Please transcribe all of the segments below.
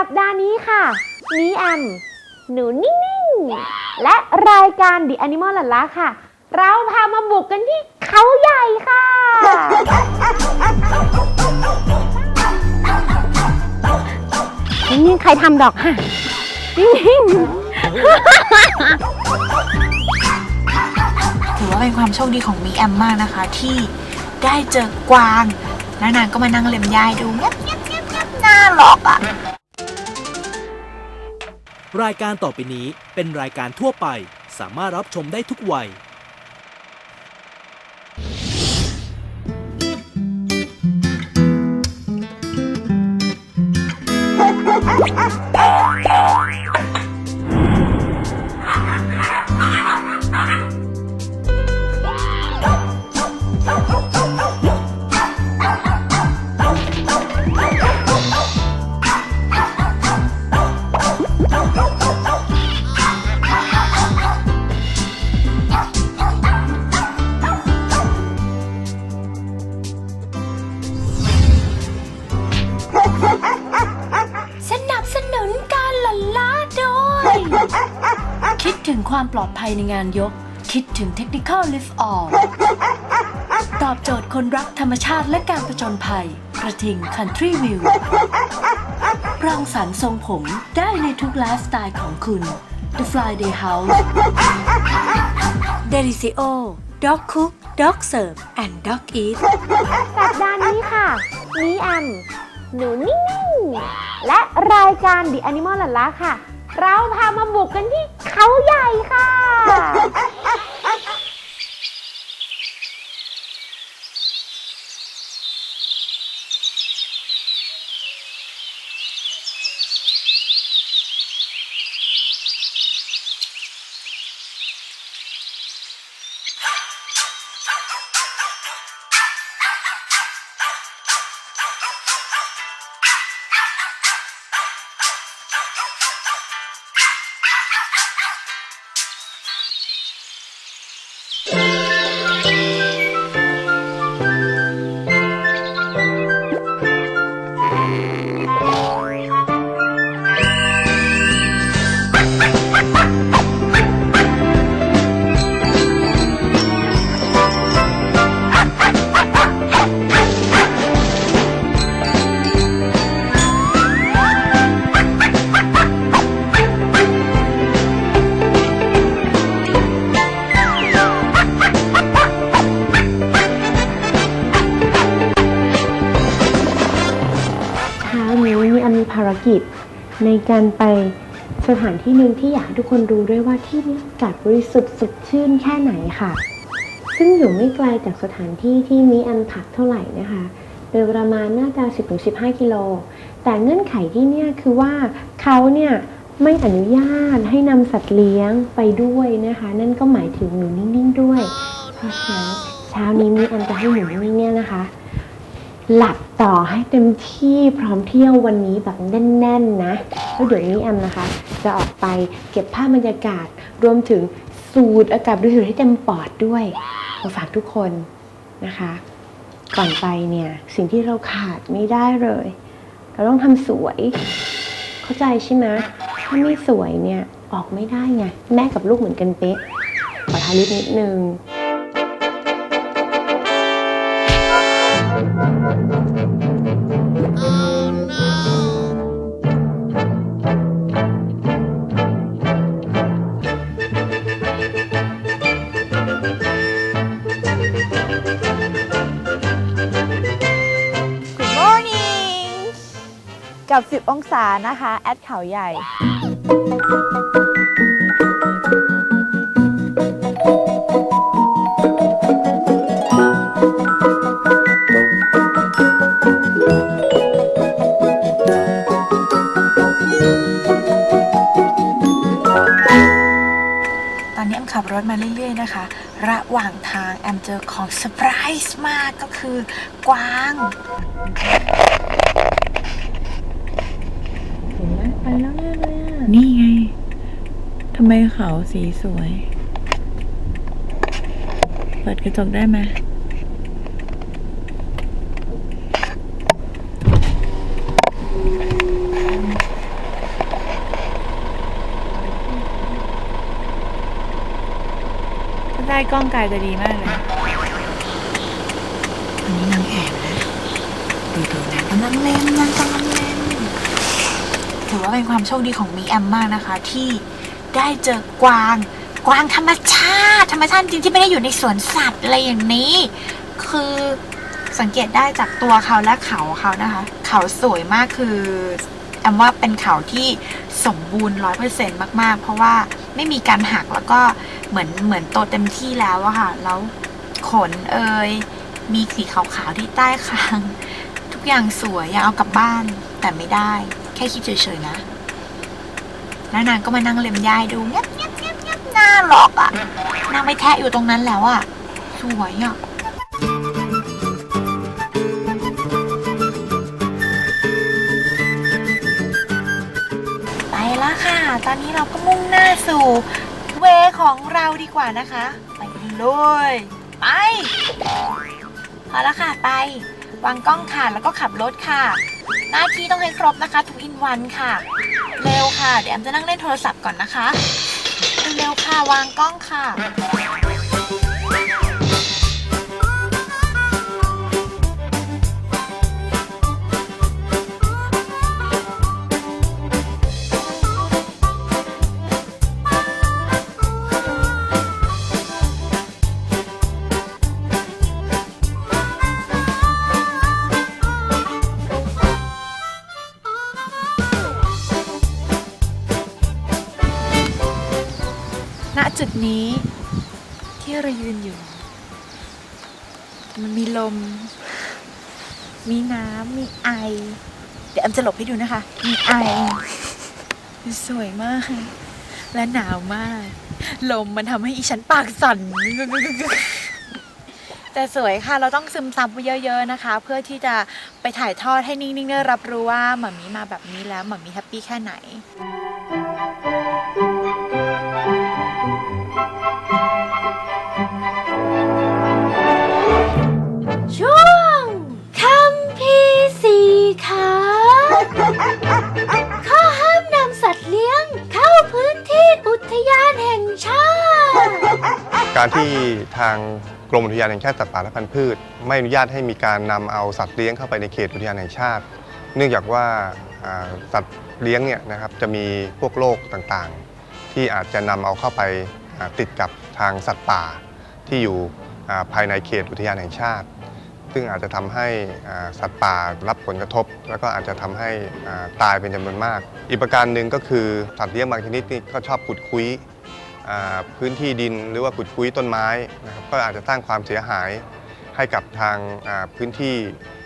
สัปดาห์นี้ค่ะ มีแอม หนูนิ่งๆ และรายการ The Animal ลันละค่ะ เราพามาบุกกันที่เขาใหญ่ค่ะ นี่ใครทำดอกฮะนิ่งถือว่าเป็นความโชคดีของมีแอมมากนะคะ ที่ได้เจอกวาง แล้วนางก็มานั่งเล็มยายดูเงียบเงียบเงียบเงียบน่าหลอกอะ รายการต่อไปนี้เป็นรายการทั่วไป สามารถรับชมได้ทุกวัยส ปลอดภัยในงานยก คิดถึง Technical Lift All ตอบโจทย์คนรักธรรมชาติและการประจนภัย กระทิง Country View รังสรรค์ทรงผมได้ในทุกไลฟ์สไตล์ของคุณ The Friday House Delicio Dog Cook Dog Serve and Dog Eat สัปดาห์นี้ค่ะ มีแอมหนูนิ่ง และรายการ The Animal ลันละค่ะ เราพามาบุกกันที่เขาใหญ่ค่ะ สถานที่หนึ่งที่อยากทุกคนรู้ด้วยว่าที่นี้อากาศบริสุทธิ์สดชื่นแค่ไหนค่ะ ซึ่งอยู่ไม่ไกลจากสถานที่ที่มีอันพักเท่าไหร่นะคะโดยประมาณน่าจะ10-15 กิโล แต่เงื่อนไขที่เนี่ยคือว่าเขาเนี่ยไม่อนุญาตให้นำสัตว์เลี้ยงไปด้วยนะคะ นั่นก็หมายถึงหนูนิ่งๆด้วยเพราะฉะนั้นเช้านี้มีอันจะให้หนูนิ่งเนี่ยนะคะ หลับต่อให้เต็มที่พร้อมเที่ยววันนี้แบบแน่นๆนะแล้วเดี๋ยวนี้แอมนะคะ จะออกไปเก็บภาพบรรยากาศ รวมถึงสูดอากาศบริสุทธิ์ให้เต็มปอดด้วยมาฝากทุกคนนะคะ ก่อนไปเนี่ย สิ่งที่เราขาดไม่ได้เลย เราต้องทำสวย เข้าใจใช่ไหมถ้าไม่สวยเนี่ยออกไม่ได้ไงแม่กับลูกเหมือนกันเป๊ะขอทาลิปนิดนึง กับ 10 องศานะคะ แอดเขาใหญ่ ตอนนี้แอมขับรถมาเรื่อยๆนะคะ ระหว่างทางแอมเจอของเซอร์ไพรส์มากก็คือกวาง สีสวย เปิดกระจกได้ไหมได้กล้องกายจะดีมากเลยอันนี้นางแอบนะดูดูนางกำลังเล่นนางกำลังเล่นถือว่าเป็นความโชคดีของมีแอมมากนะคะที่ ได้เจอกวาง กวางธรรมชาติ ธรรมชาติจริงที่ไม่ได้อยู่ในสวนสัตว์อะไรอย่างนี้ คือสังเกตได้จากตัวเขาและเขาเขานะคะ เขาสวยมากคือแอมว่าเป็นเขาที่สมบูรณ์ร้อยเปอร์เซ็นต์มาก ๆ เพราะว่าไม่มีการหักแล้วก็เหมือนเหมือนโตเต็มที่แล้วอะค่ะ แล้วขนเอ่ยมีสีขาวๆที่ใต้คาง ทุกอย่างสวยอยากเอากลับบ้านแต่ไม่ได้ แค่คิดเฉยๆนะ แล้วนางก็มานั่งเล็มยายดูเงียบเงียบเงียบเงียบน่าหลอกอะนางไปแทะอยู่ตรงนั้นแล้วอะสวยอะไปละค่ะ ตอนนี้เราก็มุ่งหน้าสู่เวของเราดีกว่านะคะ ไปเลยไปพอแล้วค่ะไป วางกล้องค่ะแล้วก็ขับรถค่ะ หน้าที่ต้องให้ครบนะคะทุกอินวันค่ะ เร็วค่ะ เดี๋ยวแอมจะนั่งเล่นโทรศัพท์ก่อนนะคะ เร็วค่ะ วางกล้องค่ะ มันมีลม มีน้ำ มีไอ เดี๋ยวแอมจะหลบให้ดูนะคะ มีไอ สวยมาก และหนาวมาก ลมมันทำให้อีฉันปากสั่น แต่สวยค่ะ เราต้องซึมซับไว้เยอะ ๆนะคะ เพื่อที่จะไปถ่ายทอดให้นิ่งๆได้รับรู้ว่าหมามีมาแบบนี้แล้วหมามีแฮปปี้แค่ไหน การที่ทางกรมอุทยานแห่งชาติสัตว์ป่าและพันธุ์พืช ไม่อนุญาตให้มีการนำเอาสัตว์เลี้ยงเข้าไปในเขตอุทยานแห่งชาติ เนื่องจากว่าสัตว์เลี้ยงเนี่ยนะครับจะมีพวกโรคต่างๆ ที่อาจจะนำเอาเข้าไปติดกับทางสัตว์ป่าที่อยู่ภายในเขตอุทยานแห่งชาติ ซึ่งอาจจะทำให้สัตว์ป่ารับผลกระทบ แล้วก็อาจจะทำให้ตายเป็นจำนวนมาก อีกประการหนึ่งก็คือสัตว์เลี้ยงบางชนิดนี่ก็ชอบขุดคุ้ย พื้นที่ดินหรือว่าขุดคุ้ยต้นไม้นะครับก็อาจจะสร้างความเสียหายให้กับทางพื้นที่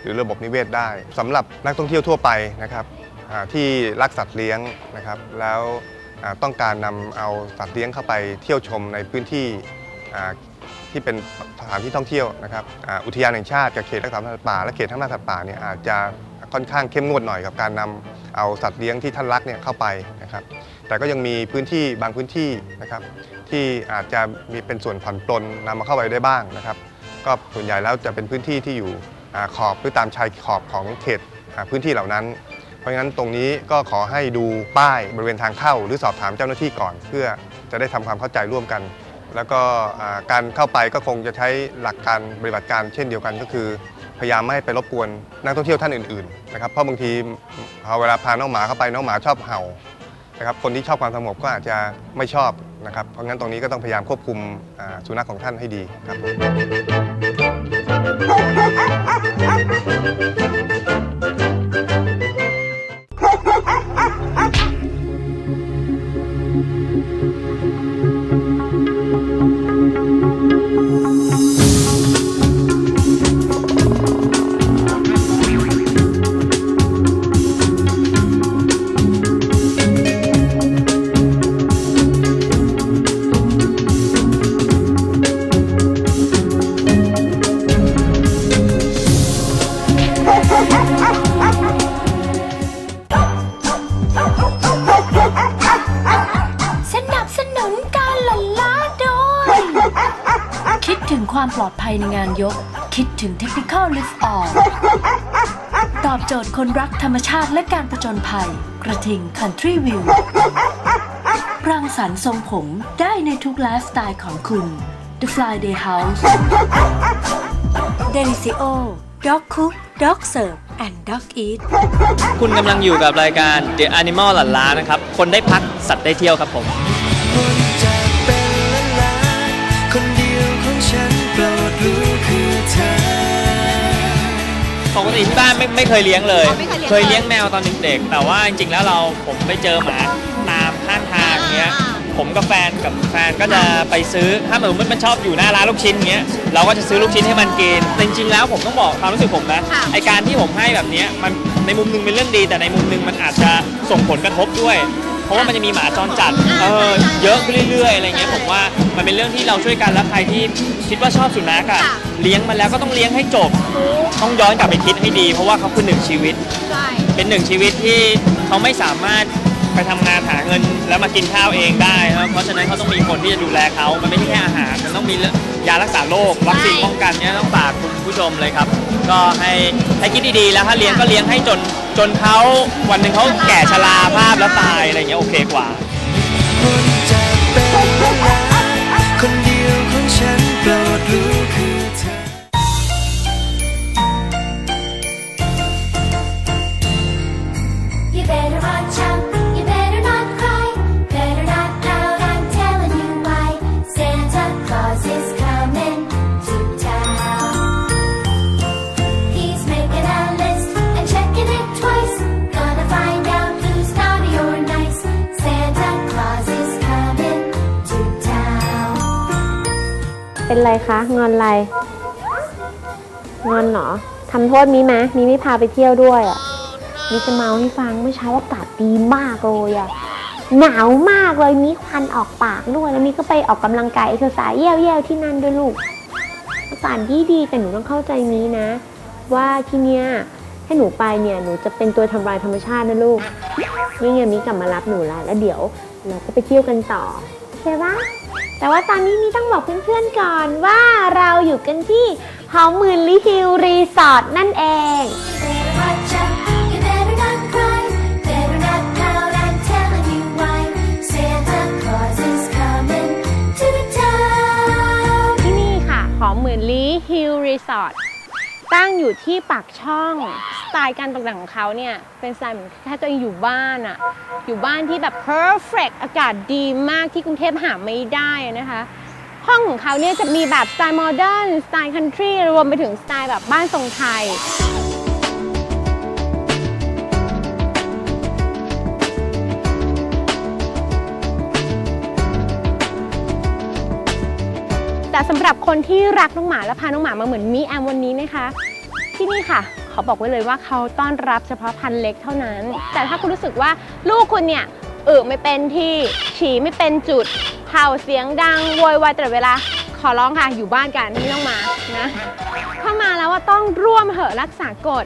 หรือระบบนิเวศได้สำหรับนักท่องเที่ยวทั่วไปนะครับที่รักสัตว์เลี้ยงนะครับ แล้วต้องการนำเอาสัตว์เลี้ยงเข้าไปเที่ยวชมในพื้นที่ที่เป็นสถานที่ท่องเที่ยวนะครับอุทยานแห่งชาติกับเขตรักษาพันธุ์สัตว์ป่าและเขตทั้งน้าสัตว์ป่าเนี่ยอาจจะค่อนข้างเข้มงวดหน่อยกับการนำเอาสัตว์เลี้ยงที่ท่านรักเนี่ยเข้าไปนะครับ แต่ก็ยังมีพื้นที่บางพื้นที่นะครับ ที่อาจจะมีเป็นส่วนผ่อนปลนนำมาเข้าไปได้บ้างนะครับ ก็ส่วนใหญ่แล้วจะเป็นพื้นที่ที่อยู่ขอบหรือตามชายขอบของเขตพื้นที่เหล่านั้น เพราะฉะนั้นตรงนี้ก็ขอให้ดูป้ายบริเวณทางเข้า หรือสอบถามเจ้าหน้าที่ก่อน เพื่อจะได้ทำความเข้าใจร่วมกัน แล้วก็การเข้าไปก็คงจะใช้หลักการปฏิบัติการเช่นเดียวกันก็คือพยายามไม่ให้ไปรบกวนนักท่องเที่ยวท่านอื่นๆนะครับเพราะบางทีพอเวลาพาน้องหมาเข้าไปน้องหมาชอบเห่า นะครับคนที่ชอบความสงบก็อาจจะไม่ชอบนะครับเพราะงั้นตรงนี้ก็ต้องพยายามควบคุมอ่าสุนัขของท่านให้ดีครับ คิดถึง Technical Lift Off ตอบโจทย์คนรักธรรมชาติและการผจญภัย กระทิง Country View รังสรรค์ทรงผมได้ในทุกไลฟ์สไตล์ของคุณ The Friday House Delicio Dog Cook Dog Serve and Dog Eat คุณกำลังอยู่กับรายการ The Animal หลันล้านะครับ คนได้พักสัตว์ได้เที่ยวครับผม ติที่บ้านไม่ไม่เคยเลี้ยงเลย อ๋อไม่เคยเลี้ยง เคยเลี้ยงแมวตอนเด็กๆแต่ว่าจริงๆแล้วเราผมไปเจอหมาตามข้างทางเงี้ย ผมกับแฟนกับแฟนก็จะไปซื้อถ้าสมมติมันชอบอยู่หน้าร้านลูกชิ้นเงี้ยเราก็จะซื้อลูกชิ้นให้มันกินแต่จริงๆแล้วผมต้องบอกความรู้สึกผมนะไอการที่ผมให้แบบเนี้ยมันในมุมหนึงเป็นเรื่องดี แต่ในมุมหนึงมันอาจจะส่งผลกระทบด้วย เพราะว่ามันจะมีหมาจรจัดเออเยอะขึ้นเรื่อยๆอะไรเงี้ยผมว่ามันเป็นเรื่องที่เราช่วยกันแล้วใครที่คิดว่าชอบสุนัขอะเลี้ยงมันแล้วก็ต้องเลี้ยงให้จบ ต้องย้อนกลับไปคิดให้ดี เพราะว่าเขาคือหนึ่งชีวิตใช่เป็นหนึ่งชีวิตที่เขาไม่สามารถไปทำงานหาเงินแล้วมากินข้าวเองได้นะครับเพราะฉะนั้นเขาต้องมีคนที่จะดูแลเขามันไม่ใช่แค่อาหารมันต้องมี ยารักษาโรควัคซีนป้องกันเนี่ยต้องฝากคุณผู้ชมเลยครับ ก็ให้ให้คิดดีๆแล้วถ้าเลี้ยงก็เลี้ยงให้จนจนเขาวันหนึ่งเขาแก่ชราภาพแล้วตายอะไรอย่างเงี้ยโอเคกว่า You เป็นไรคะ งอนอะไร งอนเหรอทำโทษมีไหมมีไม่พาไปเที่ยวด้วยอะมีจะเมาให้ฟังเมื่อเช้าอากาศดีมากเลยอะหนาวมากเลยมีควันออกปากด้วยแล้วมีก็ไปออกกำลังกายเอ็กซ์ไซส์เยี่ยวๆที่นั่นด้วยลูกอากาศดีดีแต่หนูต้องเข้าใจมีนะ ว่าที่เนี้ยถ้าหนูไปเนี่ยหนูจะเป็นตัวทำลายธรรมชาตินะลูกนี่ไงมีกลับมารับหนูแล้วแล้วเดี๋ยวเราก็ไปเที่ยวกันต่อใช่ปะ แต่ว่าตอนนี้มีต้องบอกเพื่อนๆก่อนว่าเราอยู่กันที่หอมหมื่นลิฮิลรีสอร์ทนั่นเอง ที่นี่ค่ะหอมหมื่นลิฮิลรีสอร์ท ตั้งอยู่ที่ปากช่อง สไตล์การตกแต่งของเขาเนี่ยเป็นสไตล์เหมือนแค่ตัวเองอยู่บ้านอะอยู่บ้านที่แบบ perfect อากาศดีมากที่กรุงเทพหาไม่ได้นะคะ ห้องของเขาเนี่ยจะมีแบบสไตล์โมเดิร์นสไตล์คันทรีรวมไปถึงสไตล์แบบบ้านทรงไทย แต่สำหรับคนที่รักน้องหมาและพาน้องหมามาเหมือนมีแอมวันนี้นะคะ ที่นี่ค่ะเขาบอกไว้เลยว่าเขาต้อนรับเฉพาะพันธุ์เล็กเท่านั้น แต่ถ้าคุณรู้สึกว่าลูกคุณเนี่ยออไม่เป็นที่ฉี่ไม่เป็นจุดเห่าเสียงดังโวยวายตลอดเวลา ขอร้องค่ะอยู่บ้านกันไม่ต้องมานะถ้ามาแล้วว่าต้องร่วมเหอะรักษากฎ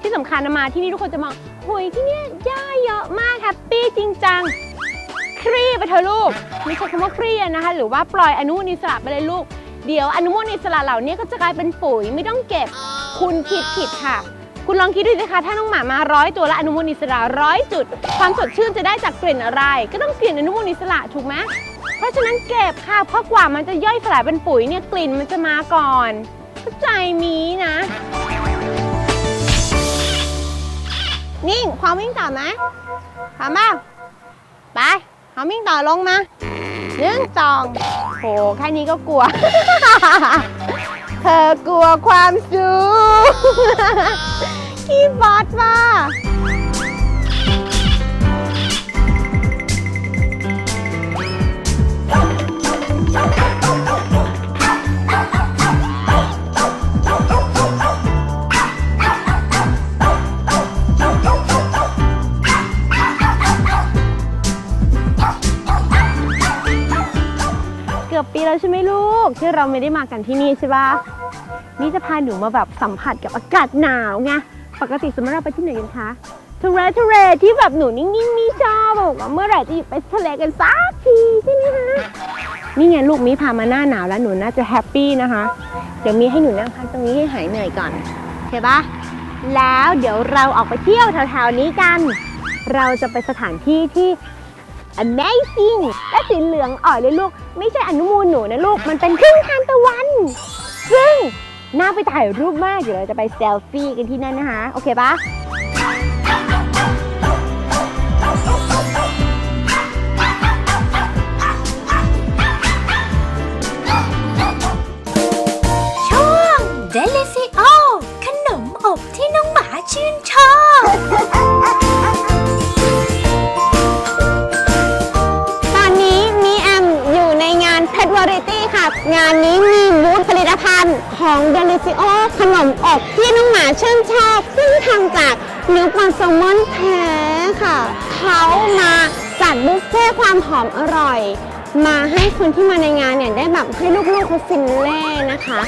ที่สำคัญมาที่นี่ทุกคนจะมองหุยที่เนี่ยหญ้าเยอะมากแฮปปี้จริงจัง คลี่ไปเถอะลูกไม่ใช่คำว่าเครียดนะคะ หรือว่าปล่อยอนุมูลอิสระไปเลยลูก เดี๋ยวอนุมูลอิสระเหล่านี้ก็จะกลายเป็นปุ๋ยไม่ต้องเก็บ คุณคิดผิดค่ะ คุณลองคิดดูสิคะถ้าน้องหมามาร้อยตัวและอนุมูลอิสระร้อยจุด ความสดชื่นจะได้จากกลิ่นอะไร ก็ต้องกลิ่นอนุมูลอิสระถูกไหมเพราะฉะนั้นเก็บค่ะ เพราะกว่ามันจะย่อยสลายเป็นปุ๋ยเนี่ยกลิ่นมันจะมาก่อนเข้าใจมีนะ นิ่ง ความวิ่งต่อไหมพร้อมเปล่าไป เอามิ่งต่อลงมาหนึ่งสองโหแค่นี้ก็กลัว เธอกลัวความสูงขี้บอสว่า อบปีแล้วใช่ไหมลูก ที่เราไม่ได้มากันที่นี่ใช่ปะนี่จะพาหนูมาแบบสัมผัสกับอากาศหนาวไงปกติสมมติเราไปที่ไหนกันคะทะเลทะเลที่แบบหนูนิ่งๆนี่ชอบบอกว่าเมื่อไหร่จะไปทะเลกันสักทีใช่ไหมคะนี่ไงลูกมีพามาหน้าหนาวแล้วหนูน่าจะแฮปปี้นะคะ เดี๋ยวมีให้หนูนั่งพักตรงนี้ให้หายเหนื่อยก่อนโอเคปะแล้วเดี๋ยวเราออกไปเที่ยวแถวๆนี้กัน เราจะไปสถานที่ที่ amazing และสีเหลืองอ่อยเลยลูก ไม่ใช่อนุมูลหนูนะลูก มันเป็นครึ่งทานตะวัน ซึ่งน่าไปถ่ายรูปมาก เดี๋ยวเราจะไปเซลฟี่กันที่นั่นนะคะ โอเคปะ ที่น้องหมาชื่นชอบซึ่งทำจากเนื้อปลาแซลมอนแท้ค่ะ เขามาจัดบุฟเฟ่ต์ความหอมอร่อย มาให้คนที่มาในงานเนี่ยได้แบบให้ลูกๆเขาฟินเล่นะคะ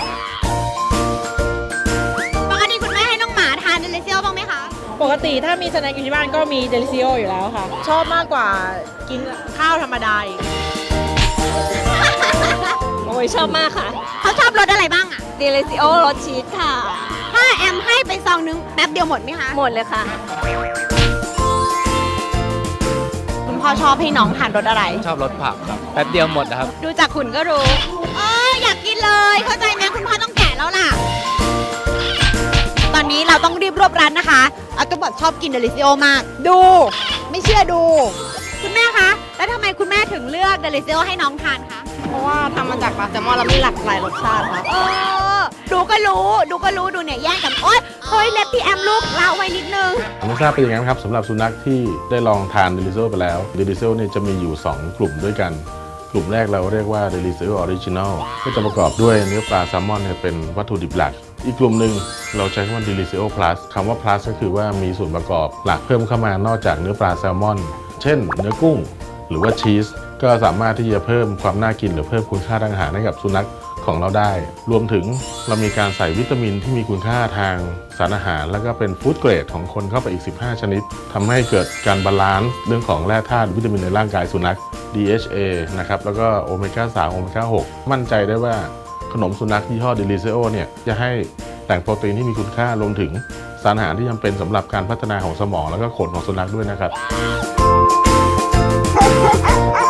ปกติคุณแม่ให้น้องหมาทาน Delicio บ้างไหมคะ ปกติถ้ามีสแน็คอยู่ที่บ้านก็มีเดลิซิโออยู่แล้วค่ะ ชอบมากกว่ากินข้าวธรรมดาอีกโอ้ยชอบมากค่ะ เขาชอบรสอะไรบ้างอะเดลิซิโอรสชีสค่ะ ถ้าแอมให้ไปซองนึงแป๊บเดียวหมดไหมคะ หมดเลยค่ะ คุณพ่อชอบให้น้องทานรสอะไร ชอบรสผักครับแป๊บเดียวหมดนะครับ ดูจากขุนก็รู้เอ้ยอยากกินเลย เข้าใจไหมคุณพ่อต้องแกะแล้วล่ะ ตอนนี้เราต้องรีบรวบรัดนะคะอาตุบอดชอบกินเดลิซิโอมาก ดู ไม่เชื่อดู คุณแม่คะ แล้วทำไมคุณแม่ถึงเลือกเดลิซิโอให้น้องทานคะ เพราะว่าทำมาจากปลาแซลมอนแล้วมีหลากหลายรสชาติค่ะเออ ดูก็รู้ ดูก็รู้ ดูเนี่ยแย่งกัน โอ๊ยเฮ้ยเล็บพี่แอมลูกเล่าไว้นิดนึงไม่ทราบเป็นยังไงบ้างครับสำหรับสุนัขที่ได้ลองทานเดลิเซลไปแล้วเดลิเซลเนี่ยจะมีอยู่ 2 กลุ่มด้วยกัน กลุ่มแรกเราเรียกว่าเดลิเซลออริจินอลก็จะประกอบด้วยเนื้อปลาแซลมอนเนี่ยเป็นวัตถุดิบหลัก อีกกลุ่มหนึ่งเราใช้คำว่า Delicio Plus คำว่า Plus ก็คือว่ามีส่วนประกอบหลักเพิ่มเข้ามานอกจากเนื้อปลาแซลมอน เช่น เนื้อกุ้งหรือว่าชีส ก็สามารถที่จะเพิ่มความน่ากินหรือเพิ่มคุณค่าทางอาหารให้กับสุนัขของเราได้ รวมถึงเรามีการใส่วิตามินที่มีคุณค่าทางสารอาหาร แล้วก็เป็นฟู้ดเกรดของคนเข้าไปอีก 15 ชนิดทำให้เกิดการบาลานซ์เรื่องของแร่ธาตุวิตามินในร่างกายสุนัข DHA นะครับ แล้วก็โอเมก้า 3 โอเมก้า 6 มั่นใจได้ว่าขนมสุนัขยี่ห้อ Delicio เนี่ยจะให้แหล่งโปรตีนที่มีคุณค่ารวมถึงสารอาหารที่จำเป็นสำหรับการพัฒนาของสมอง แล้วก็ขนของสุนัขด้วยนะครับ Ha ha ha!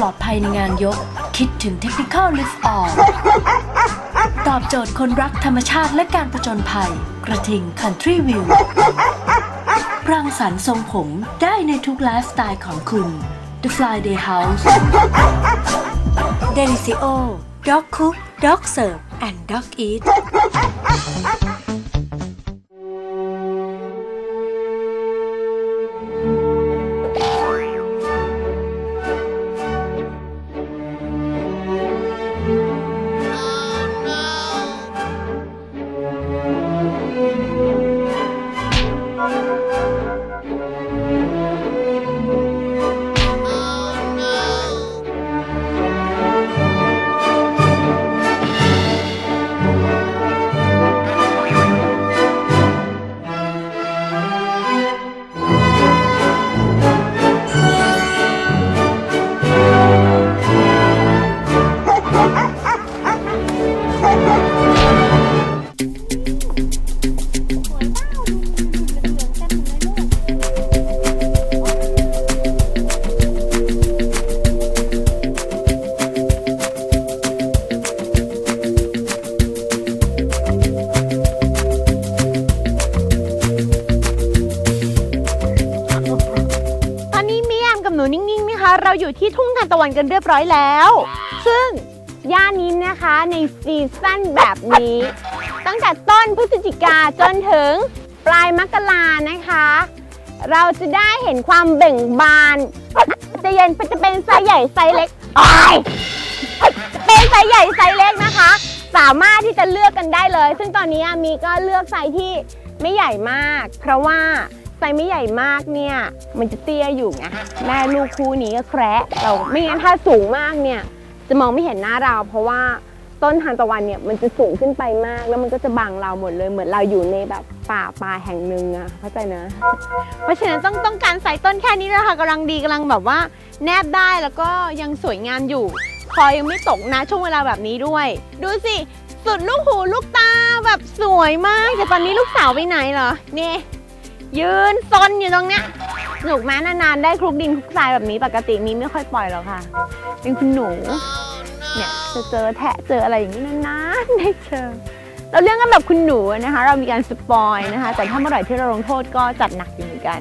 ปลอดภัยในงานยก คิดถึง Technical Lift All ตอบโจทย์คนรักธรรมชาติและการประจนภัย กระทิง Country View รังสรรค์ทรงผมได้ในทุกไลฟ์สไตล์ของคุณ The Friday House Delicio Dog Cook Dog Serve and Dog Eat ทุ่งทานกันเรียบร้อยแล้ว ซึ่งย่านนี้นะคะในซีซั่นแบบนี้ ตั้งแต่ต้นพฤศจิกาจนถึงปลายมกรานะคะ เราจะได้เห็นความเบ่งบานจะเย็นจะเป็นไซส์ใหญ่ไซส์เล็กอายเป็นไซส์ใหญ่ไซส์เล็กนะคะ สามารถที่จะเลือกกันได้เลย ซึ่งตอนนี้มีก็เลือกไซส์ที่ไม่ใหญ่มาก เพราะว่า ไซส์ไม่ใหญ่มากเนี่ย มันจะเตี้ยอยู่ไงแม่ลูกคู่นี้ก็แคระเราไม่งั้นถ้าสูงมากเนี่ย จะมองไม่เห็นหน้าเรา เพราะว่าต้นทานตะวันเนี่ยมันจะสูงขึ้นไปมาก แล้วมันก็จะบังเราหมดเลยเหมือนเราอยู่ในแบบป่าป่าแห่งหนึ่งอะเข้าใจนะ เพราะฉะนั้นต้องต้องการใส่ต้นแค่นี้แล้วค่ะกำลังดีกำลังแบบว่า แนบได้แล้วก็ยังสวยงามอยู่คอยยังไม่ตกนะช่วงเวลาแบบนี้ด้วย ดูสิสุดลูกหูลูกตาแบบสวยมากแต่ตอนนี้ลูกสาวไปไหนเหรอเนี่ย ยืนซนอยู่ตรงเนี้ยสนุกไหมนานๆได้คลุกดินคลุกทรายแบบนี้ปกติมีไม่ค่อยปล่อยหรอกค่ะ เป็นคุณหนู เนี่ยจะเจอแทะเจออะไรอย่างนี้นานๆได้เจอเราเรื่องกันแบบคุณหนูนะคะ เรามีการสปอยนะคะ แต่ถ้าเมื่อไหร่ที่เราลงโทษก็จัดหนักอยู่เหมือนกัน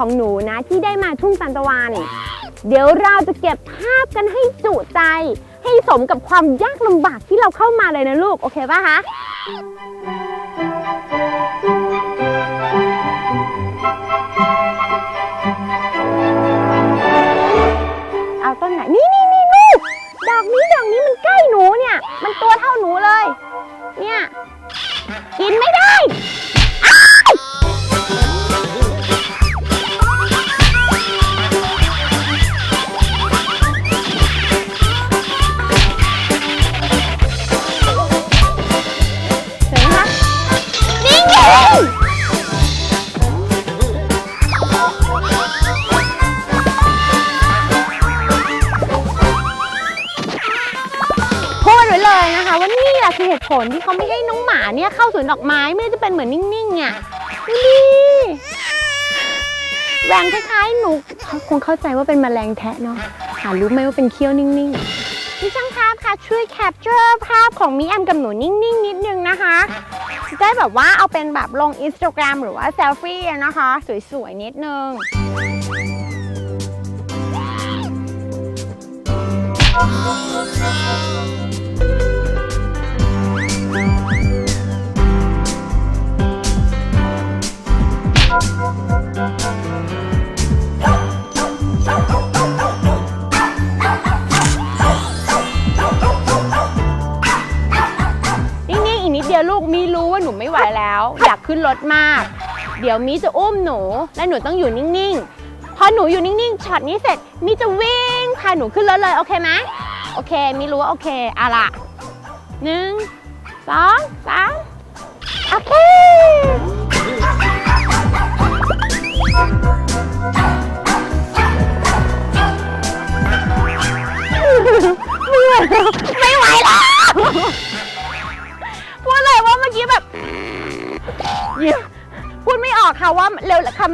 ของหนูนะที่ได้มาทุ่งทานตะวัน เดี๋ยวเราจะเก็บภาพกันให้จุใจ ให้สมกับความยากลำบากที่เราเข้ามาเลยนะลูก โอเคป่ะคะ เขาคงเข้าใจว่าเป็นแมลงแทะเนาะหารู้ไหมว่าเป็นเขี้ยวนิ่งๆพี่ช่างภาพค่ะช่วยแคปเจอร์ภาพของมิแอมกับหนูนิ่งๆนิดนึงนะคะจะได้แบบว่าเอาเป็นแบบลงอินสตาแกรมหรือว่าเซลฟี่อะนะคะ สวยๆนิดนึงนิ่ อลูกมีรู้ว่าหนูไม่ไหวแล้ว อยากขึ้นรถมาก เดี๋ยวมีจะอุ้มหนู และหนูต้องอยู่นิ่งๆ พอหนูอยู่นิ่งๆช็อตนี้เสร็จมีจะวิ่งพาหนูขึ้นรถเลยโอเคไหมโอเค มีรู้ว่าโอเคอะล่ะหนึ่งสองสามโอเค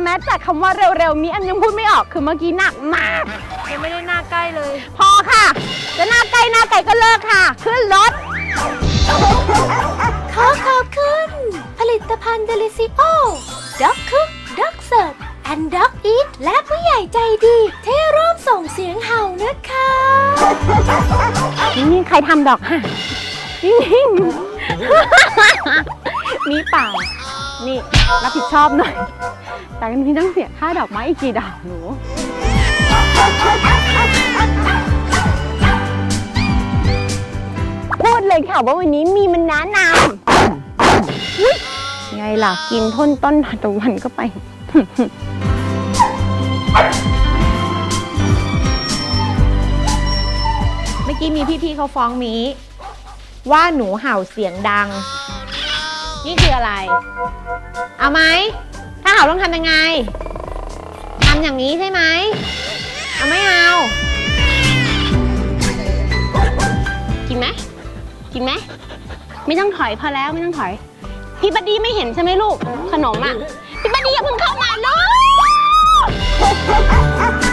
แม้แต่คำว่าเร็วๆมีอันยังพูดไม่ออกคือเมื่อกี้หนักมาก ยังไม่ได้หน้าใกล้เลย พอค่ะ จะหน้าใกล้หน้าไกลก็เลิกค่ะ ขึ้นรถ ขอขอบคุณ ผลิตภัณฑ์เดลิซิโอด็อกคุกด็อกเสิร์ฟแอนด็อกอีทและผู้ใหญ่ใจดีที่ร่วมส่งเสียงเห่านะคะ นี่ใครทำดอกฮะนิ่งๆ มีเปล่า นี่รับผิดชอบหน่อย แต่นี่ต้องเสียค่าดอกไม้อีกกี่ดอกหนูพูดเลยค่ะว่าวันนี้มีมันน้านำไงล่ะ กินต้นต้นทานตะวันก็ไป เมื่อกี้มีพี่ๆเขาฟ้องมีว่าหนูเห่าเสียงดัง นี่คืออะไร เอาไหม ถ้าเห่าต้องทำยังไงทำอย่างนี้ใช่ไหม เอาไม่เอา กินไหม กินไหม ไม่ต้องถอยพอแล้วไม่ต้องถอย พี่บัดดี้ไม่เห็นใช่ไหมลูก ขนมอะ พี่บัดดี้อย่าเพิ่งเข้ามาลูก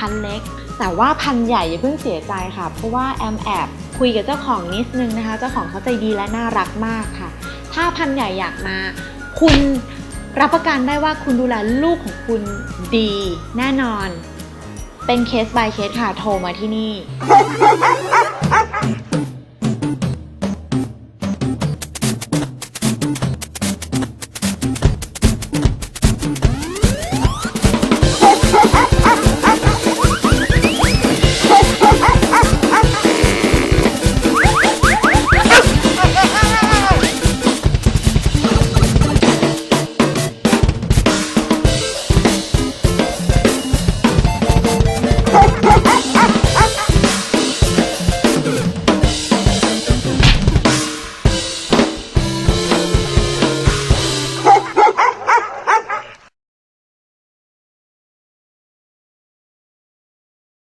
พันเล็ก แต่ว่าพันใหญ่อย่าเพิ่งเสียใจค่ะ เพราะว่าแอมแอบคุยกับเจ้าของนิดนึงนะคะ เจ้าของเขาใจดีและน่ารักมากค่ะ ถ้าพันใหญ่อยากมา คุณรับประกันได้ว่าคุณดูแลลูกของคุณดีแน่นอน เป็นเคส by เคสค่ะโทรมาที่นี่